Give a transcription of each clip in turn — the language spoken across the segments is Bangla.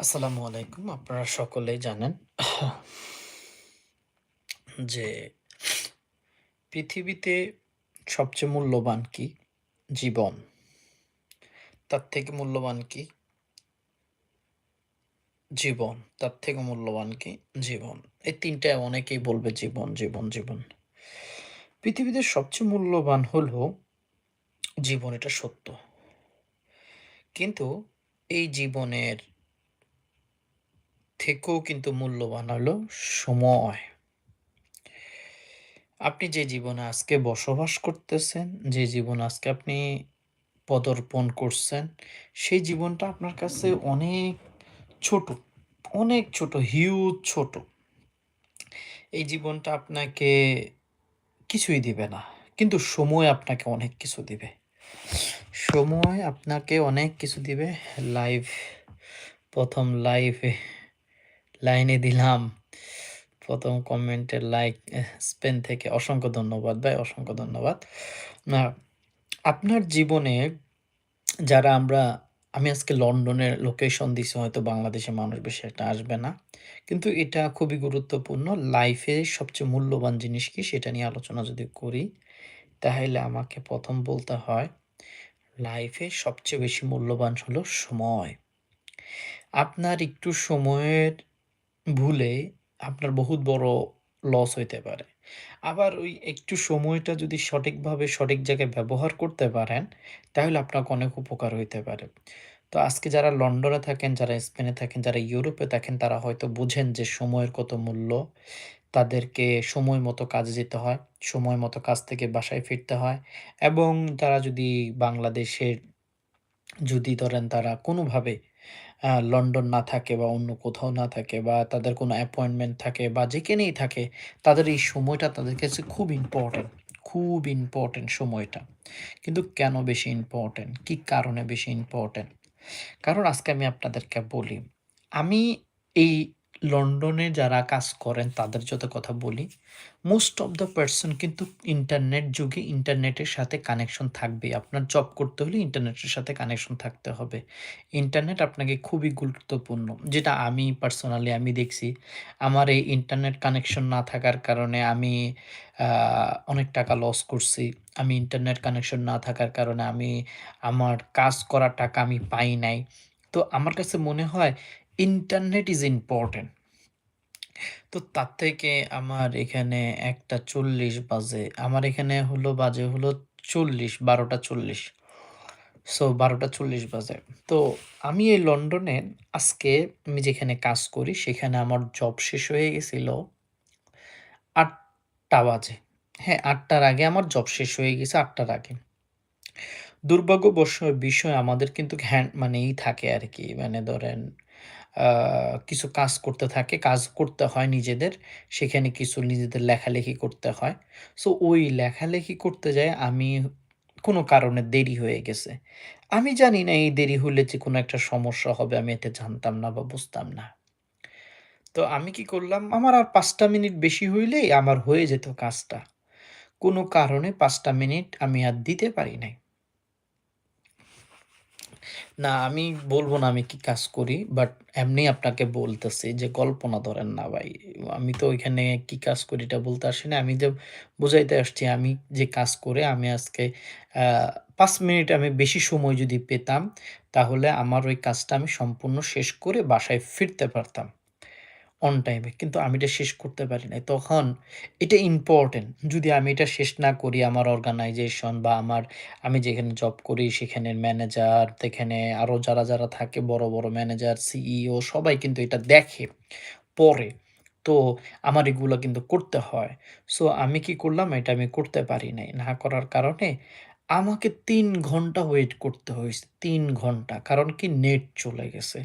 আসসালামু আলাইকুম। আপনারা সকলেই জানেন যে পৃথিবীতে সবচেয়ে মূল্যবান কি? জীবন। তার থেকে মূল্যবান কি? জীবন। তার থেকে মূল্যবান কি? জীবন। এই ৩ টায় অনেকেই বলবে জীবন, জীবন, জীবন। পৃথিবীতে সবচেয়ে মূল্যবান হলো জীবন এটা সত্য। কিন্তু এই জীবনের থেকেও কিন্তু মূল্যবান হলো সময়। আপনি যে জীবনে আজকে বসবাস করতেছেন, যে জীবন আজকে আপনি পদার্পণ করছেন, সেই জীবনটা আপনার কাছে অনেক ছোট, অনেক ছোট, হিউজ ছোট। এই জীবনটা আপনাকে কিছুই দিবে না। কিন্তু সময় আপনাকে অনেক কিছু দিবে। সময় আপনাকে অনেক কিছু দিবে। লাইভ ১ম লাইভে লাইনে দিলাম। প্রথম কমেন্টে লাইক স্পেন থেকে অসংখ্য ধন্যবাদ ভাই, অসংখ্য ধন্যবাদ। না আপনার জীবনে যারা আমরা আমি আজকে লন্ডনের লোকেশন দিছি হয়তো বাংলাদেশের মানুষ বেশি একটা আসবে না। কিন্তু এটা খুবই গুরুত্বপূর্ণ। লাইফে সবচেয়ে মূল্যবান জিনিস কি সেটা নিয়ে আলোচনা যদি করি, তাহলে আমাকে প্রথম বলতে হয় লাইফে সবচেয়ে বেশি মূল্যবান হলো সময়। আপনার একটু সময়ের ভুলে আপনার বহুত বড় লস হইতে পারে। আবার ওই একটু সময়টা যদি সঠিকভাবে সঠিক জায়গায় ব্যবহার করতে পারেন, তাহলে আপনাকে অনেক উপকার হইতে পারে। তো আজকে যারা লন্ডনে থাকেন, যারা স্পেনে থাকেন, যারা ইউরোপে থাকেন তারা হয়তো বুঝেন যে সময়ের কত মূল্য। তাদেরকে সময় মতো কাজে যেতে হয়, সময় মতো কাজ থেকে বাসায় ফিরতে হয় এবং তারা যদি বাংলাদেশের যদি ধরেন তারা কোনোভাবে লন্ডন না থাকে বা অন্য কোথাও না থাকে বা তাদের কোনো অ্যাপয়েন্টমেন্ট থাকে বা যেখানেই থাকে, তাদের এই সময়টা তাদের কাছে খুব ইম্পর্টেন্ট খুব ইম্পর্টেন্ট সময়টা। কিন্তু কেন বেশি ইম্পর্টেন্ট কি কারণে বেশি ইম্পর্টেন্ট কারণ আজকে আমি আপনাদেরকে বলি। আমি এই লন্ডনে যারা কাজ করেন তাদের যত কথা বলি, মোস্ট অফ দ্য পার্সন কিন্তু ইন্টারনেট যুগে ইন্টারনেটের সাথে কানেকশন থাকবেই। আপনার জব করতে হলে ইন্টারনেটের সাথে কানেকশন থাকতে হবে। ইন্টারনেট আপনাকে খুবই গুরুত্বপূর্ণ। যেটা আমি পার্সোনালি আমি দেখছি। আমার এই ইন্টারনেট কানেকশন না থাকার কারণে আমি অনেক টাকা লস করছি। আমি ইন্টারনেট কানেকশন না থাকার কারণে আমি আমার কাজ করার টাকা আমি পাই নাই। তো আমার কাছে মনে হয় ইন্টারনেট ইজ ইম্পোর্টেন্ট। তো তার থেকে আমার এখানে ১টা ৪০ বাজে। আমার এখানে হলো বাজে হলো ৪০, ১২টা ৪০। সো ১২টা ৪০ বাজে। তো আমি এই লন্ডনে আজকে আমি যেখানে কাজ করি সেখানে আমার জব শেষ হয়ে গেছিল আটটা বাজে। হ্যাঁ, আটটার আগে আমার জব শেষ হয়ে গেছে আটটার আগে। দুর্ভাগ্যবশ বিষয় আমাদের কিন্তু হ্যান্ড মানে ই থাকে আরকি মানে ধরেন কিছু কাজ করতে থাকে, কাজ করতে হয় নিজেদের। সেখানে কিছু নিজেদের লেখালেখি করতে হয়। সো ওই লেখালেখি করতে যায় আমি কোনো কারণে দেরি হয়ে গেছে। আমি জানি না এই দেরি হলে যে কোনো একটা সমস্যা হবে আমি এতে জানতাম না বা বুঝতাম না। তো আমি কি করলাম, আমার আর পাঁচটা মিনিট বেশি হইলেই আমার হয়ে যেত কাজটা। কোনো কারণে পাঁচটা মিনিট আমি আর দিতে পারি নাই। না আমি বলব না আমি কি কাজ করি। বাট এমনি আপনাকে বলতেছি যে কল্পনা ধরেন না ভাই। আমি তো ওইখানে কি কাজ করি এটা বলতে আসি না আমি যে বোঝাইতে আসছি আমি যে কাজ করে আমি আজকে পাঁচ ৫ মিনিট আমি বেশি সময় যদি পেতাম, তাহলে আমার ওই কাজটা আমি সম্পূর্ণ শেষ করে বাসায় ফিরতে পারতাম। অন টাইমে। কিন্তু আমি এটা শেষ করতে পারি নাই। তখন এটা ইম্পোর্টেন্ট। যদি আমি এটা শেষ না করি আমার অর্গানাইজেশন বা আমার আমি যেখানে জব করি সেখানের ম্যানেজার, যেখানে আরও যারা, যারা থাকে বড়, বড় ম্যানেজার, সিইও সবাই কিন্তু এটা দেখে, পরে তো আমার এগুলো কিন্তু করতে হয়। সো আমি কি করলাম এটা আমি করতে পারি নাই। না করার কারণে আমাকে তিন ঘণ্টা ওয়েট করতে হয়েছে তিন ঘণ্টা। কারণ কি নেট চলে গেছে।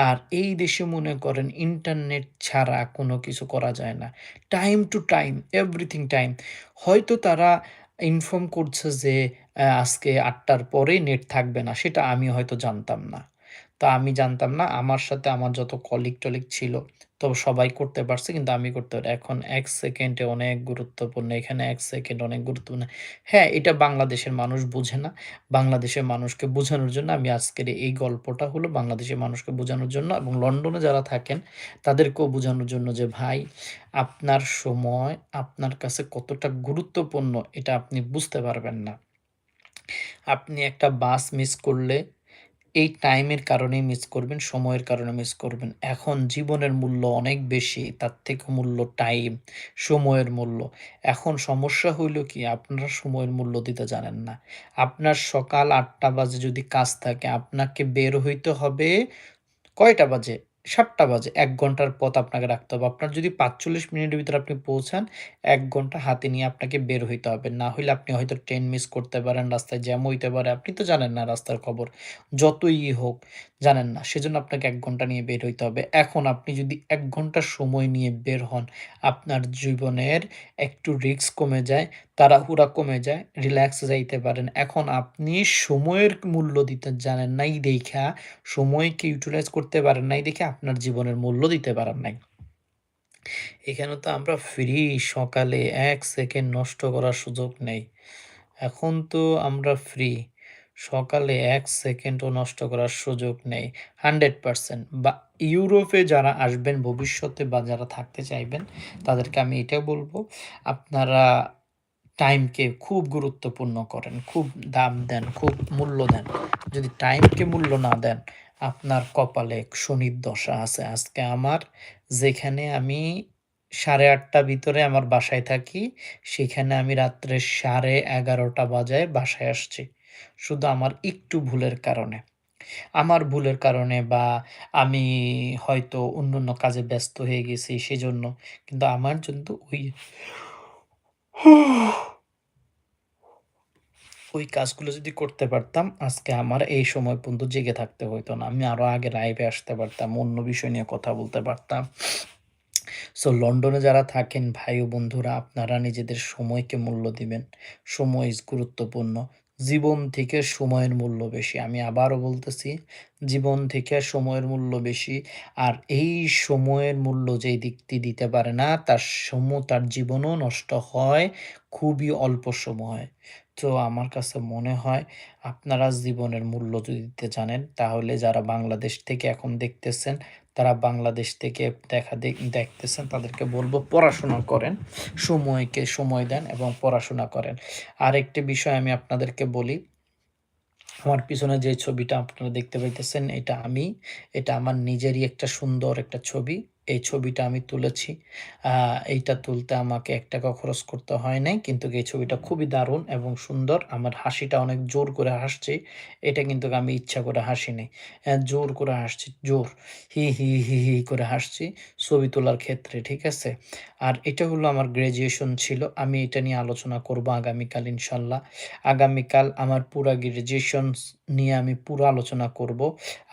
আর এই দেশে মনে করেন ইন্টারনেট ছাড়া কোনো কিছু করা যায় না। Time to time, everything time. হয়তো তারা ইনফর্ম করছে যে আজকে আটটার পরে নেট থাকবে না। সেটা আমি হয়তো জানতাম না। তা আমি জানতাম না। আমার সাথে আমার যত কলিগ-টলিগ ছিল, তো সবাই করতে পারছে কিন্তু আমি করতে পারি এখন এক সেকেন্ডে অনেক গুরুত্বপূর্ণ। এখানে এক সেকেন্ড অনেক গুরুত্বপূর্ণ। হ্যাঁ, এটা বাংলাদেশের মানুষ বুঝে না। বাংলাদেশের মানুষকে বোঝানোর জন্য আমি আজকের এই গল্পটা হলো বাংলাদেশের মানুষকে বোঝানোর জন্য এবং লন্ডনে যারা থাকেন তাদেরকেও বোঝানোর জন্য যে ভাই আপনার সময় আপনার কাছে কতটা গুরুত্বপূর্ণ এটা আপনি বুঝতে পারবেন না। আপনি একটা বাস মিস করলে এই টাইমের কারণে মিস করবেন, সময়ের কারণে মিস করবেন। এখন জীবনের মূল্য অনেক বেশি। তার থেকে মূল্য টাইম, সময়ের মূল্য। এখন সমস্যা হইল কি আপনারা সময়ের মূল্য দিতে জানেন না। আপনার সকাল আটটা বাজে যদি কাজ থাকে আপনাকে বের হইতে হবে কয়টা বাজে? ৭ঃ০০ বাজে। এক ঘণ্টার পথ আপনাকে রাখতে হবে। আপনার যদি ৪৫ মিনিটের ভিতরে আপনি পৌঁছান, এক ঘণ্টা হাতে নিয়ে আপনাকে বের হইতে হবে। না হলে আপনি হয়তো ট্রেন মিস করতে পারেন, রাস্তায় জ্যাম হইতে পারে। আপনি তো জানেন না রাস্তার খবর। যতই হোক, জানেন না। সেজন্য আপনাকে এক ঘণ্টা নিয়ে বের হইতে হবে। এখন আপনি যদি এক ঘণ্টা সময় নিয়ে বের হন, আপনার জীবনের একটু রিস্ক কমে যায়, তাড়াহুড়া কমে যায়, রিল্যাক্সে যাইতে পারেন। এখন আপনি সময়ের মূল্য দিতে জানেন নাই দেইখা, সময়কে ইউটিলাইজ করতে পারেন নাই দেখে আপনার জীবনের মূল্য দিতে পারেন নাই। এখানে তো আমরা ফ্রি সকালে এক সেকেন্ড নষ্ট করার সুযোগ নেই। এখন তো আমরা ফ্রি। সকালে এক সেকেন্ডও নষ্ট করার সুযোগ নেই। 100% বা ইউরোপে যারা আসবেন ভবিষ্যতে বা যারা থাকতে চাইবেন, তাদেরকে আমি এটা বলব আপনারা টাইমকে খুব গুরুত্বপূর্ণ করেন, খুব দাম দেন, খুব মূল্য দেন। যদি টাইমকে মূল্য না দেন, আপনার কপালে শনির দশা আছে। আজকে আমার যেখানে আমি ৮:৩০ ভিতরে আমার বাসায় থাকি, সেখানে আমি রাত্রে ১১:৩০ বাজায় বাসায় আসছি। শুধু আমার একটু ভুলের কারণে। আমার ভুলের কারণে বা আমি হয়তো অন্যান্য কাজে ব্যস্ত হয়ে গেছি সেজন্য। কিন্তু আমার কিন্তু ওই ওই কাজগুলো যদি করতে পারতাম, আজকে আমার এই সময় পর্যন্ত জেগে থাকতে হইতো না। আমি আরও আগে লাইভে আসতে পারতাম, অন্য বিষয় নিয়ে কথা বলতে পারতাম। সো লন্ডনে যারা থাকেন ভাই ও বন্ধুরা আপনারা নিজেদের সময়কে মূল্য দিবেন। সময় ইজ গুরুত্বপূর্ণ। জীবন থেকে সময়ের মূল্য বেশি। আমি আবারও বলতেছি, জীবন থেকে সময়ের মূল্য বেশি। আর এই সময়ের মূল্য যেই দিকটি দিতে পারে না, তার সম তার জীবনও নষ্ট হয় খুবই অল্প সময়ে। তো আমার কাছে মনে হয় আপনারা জীবনের মূল্য যদি দিতে জানেন, তাহলে যারা বাংলাদেশ থেকে এখন দেখতেছেন, তারা বাংলাদেশ থেকে দেখা দেখ দেখতেছেন, তাদেরকে বলব পড়াশোনা করেন, সময়কে সময় দেন এবং পড়াশোনা করেন। আরেকটি বিষয় আমি আপনাদেরকে বলি, আমার পিছনে যে ছবিটা আপনারা দেখতে পাইতেছেন, এটা আমি। এটা আমার নিজেরই একটা সুন্দর একটা ছবি। এই ছবিটা আমি তুলেছি। এইটা তুলতে আমাকে এক টাকা খরচ করতে হয় নাই। কিন্তু এই ছবিটা খুবই দারুণ এবং সুন্দর। আমার হাসিটা অনেক জোর করে হাসছে এটা কিন্তু আমি ইচ্ছা করে হাসি নাই। জোর করে হাসছি, জোর। হি, হি, হি, হি করে হাসছি ছবি তোলার ক্ষেত্রে, ঠিক আছে? আর এটা হলো আমার গ্র্যাজুয়েশন ছিল। আমি এটা নিয়ে আলোচনা করব আগামীকাল ইনশাল্লাহ। আগামীকাল আমার পুরা গ্র্যাজুয়েশনস নিয়ে আমি পুরো আলোচনা করব।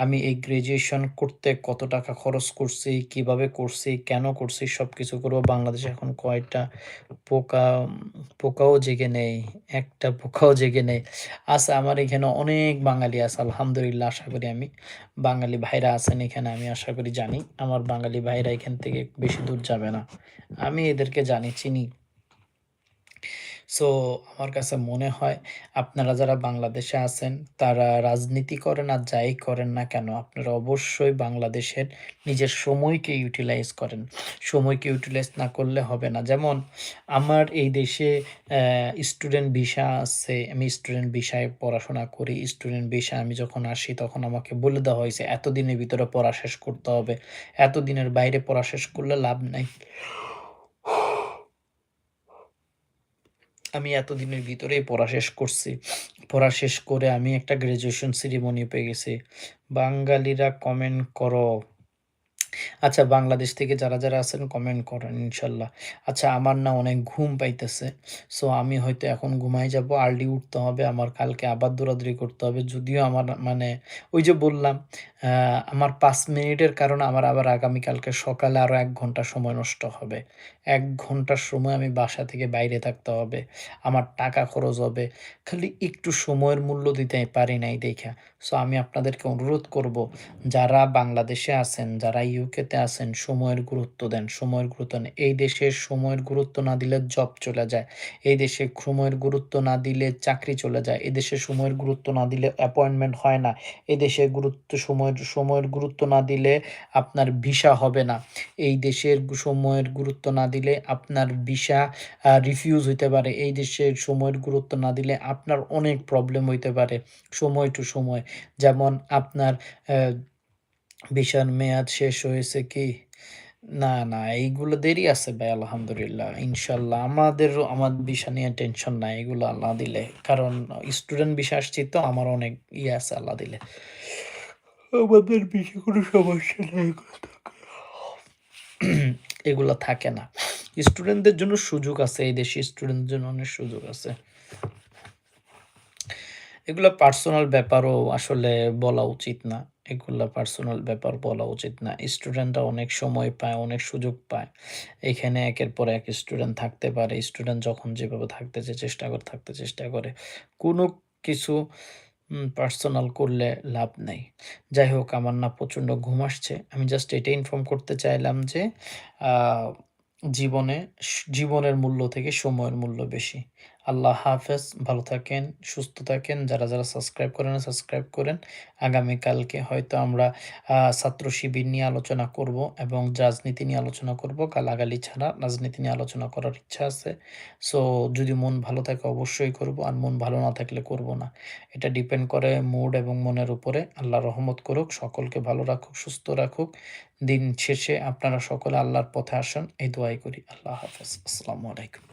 আমি এই গ্র্যাজুয়েশন করতে কত টাকা খরচ করছি, কীভাবে করছি, কেন করছি সব কিছু করব বাংলাদেশে এখন কয়টা পোকা পোকাও জেগে নেই। একটা পোকাও জেগে নেই। আছে আমার এখানে অনেক বাঙালি আছে আলহামদুলিল্লাহ আশা করি আমি। বাঙালি ভাইরা আছেন এখানে আমি আশা করি জানি। আমার বাঙালি ভাইরা এখান থেকে বেশি দূর যাবে না। আমি এদেরকে জানি, চিনি। সো আমার কাছে মনে হয় আপনারা যারা বাংলাদেশে আছেন, তারা রাজনীতি করেন আর যাই করেন না কেন, আপনারা অবশ্যই বাংলাদেশের নিজের সময়কে ইউটিলাইজ করেন। সময়কে ইউটিলাইজ না করলে হবে না। যেমন আমার এই দেশে স্টুডেন্ট ভিসা আছে। আমি স্টুডেন্ট ভিসায় পড়াশোনা করি। স্টুডেন্ট ভিসা আমি যখন আসি তখন আমাকে বলে দেওয়া হয়েছে এতদিনের ভিতরে পড়া শেষ করতে হবে। এতদিনের বাইরে পড়া শেষ করলে লাভ নাই। আমি এতদিনের ভিতরেই পড়া শেষ করছি। পড়া শেষ করে আমি একটা গ্র্যাজুয়েশন সেরিমনি পেয়ে গেছি। বাঙালিরা কমেন্ট করো। আচ্ছা বাংলাদেশ থেকে যারা, যারা আছেন কমেন্ট করেন ইনশাল্লাহ। আচ্ছা আমার না অনেক ঘুম পাইতেছে। সো আমি হয়তো এখন ঘুমায় যাব। আর্লি উঠতে হবে। আমার কালকে আবার দৌড়াদৌড়ি করতে হবে। যদিও আমার মানে ওই যে বললাম আমার পাঁচ মিনিটের কারণে আমার আবার আগামীকালকে সকালে আরও এক ঘণ্টা সময় নষ্ট হবে। ১ ঘণ্টার সময় আমি বাসা থেকে বাইরে থাকতে হবে। আমার টাকা খরচ হবে। খালি একটু সময়ের মূল্য দিতে পারি নাই দেখা সো আমি আপনাদেরকে অনুরোধ করব, যারা বাংলাদেশে আছেন, যারা ইউকেতে আছেন, সময়ের গুরুত্ব দেন, সময়ের গুরুত্ব নেন। এই দেশে সময়ের গুরুত্ব না দিলে জব চলে যায়। এই দেশে সময়ের গুরুত্ব না দিলে চাকরি চলে যায়। এদেশে সময়ের গুরুত্ব না দিলে অ্যাপয়েন্টমেন্ট হয় না। এদেশে গুরুত্ব সময়ের সময়ের গুরুত্ব না দিলে আপনার ভিসা হবে না। এই দেশের সময়ের গুরুত্ব না দিলে আপনার ভিসা রিফিউজ হইতে পারে। এই দেশের সময়ের গুরুত্ব না দিলে আপনার অনেক প্রবলেম হইতে পারে সময় টু সময়। যেমন আপনার ভিসার মেয়াদ শেষ হয়েছে কি? না, না এইগুলো দেরি আছে ভাই আলহামদুলিল্লাহ। ইনশাল্লাহ আমাদেরও আমার ভিসা নিয়ে টেনশন নাই। এগুলো আল্লাহ দিলে। কারণ স্টুডেন্ট ভিসা আসছি তো আমার অনেক ইয়ে আছে আল্লাহ দিলে। আমাদের ভিসা কোনো সমস্যা নাই। এগুলা থাকে না। স্টুডেন্টদের জন্য সুযোগ আছে। এই দেশে স্টুডেন্টদের জন্য অনেক সুযোগ আছে। এগুলা পার্সোনাল ব্যাপারও আসলে বলা উচিত না। এগুলা পার্সোনাল ব্যাপার বলা উচিত না। স্টুডেন্টরা অনেক সময় পায়, অনেক সুযোগ পায়। এখানে একের পর এক স্টুডেন্ট থাকতে পারে। স্টুডেন্ট যখন যেভাবে থাকতে চেষ্টা করে থাকতে চেষ্টা করে। কোনো কিছু পার্সোনাল করলে লাভ নাই। যাই হোক আমার না প্রচণ্ড ঘুম আসছে। আমি জাস্ট এটাই ইনফর্ম করতে চাইলাম যে জীবনে জীবনের মূল্য থেকে সময়ের মূল্য বেশি। আল্লাহ হাফেজ। ভালো থাকেন, সুস্থ থাকেন। যারা, যারা সাবস্ক্রাইব করেন সাবস্ক্রাইব করেন। আগামীকালকে হয়তো আমরা ছাত্র শিবির নিয়ে আলোচনা করব এবং রাজনীতি নিয়ে আলোচনা করব। গালাগালি ছাড়া রাজনীতি নিয়ে আলোচনা করার ইচ্ছা আছে। সো যদি মন ভালো থাকে অবশ্যই করব। আর মন ভালো না থাকলে করব না। এটা ডিপেন্ড করে মুড এবং মনের উপরে। আল্লাহ রহমত করুক, সকলকে ভালো রাখুক, সুস্থ রাখুক। দিন শেষে আপনারা সকলে আল্লাহর পথে আসেন এই দোয়াই করি। আল্লাহ হাফেজ। আসসালামু আলাইকুম।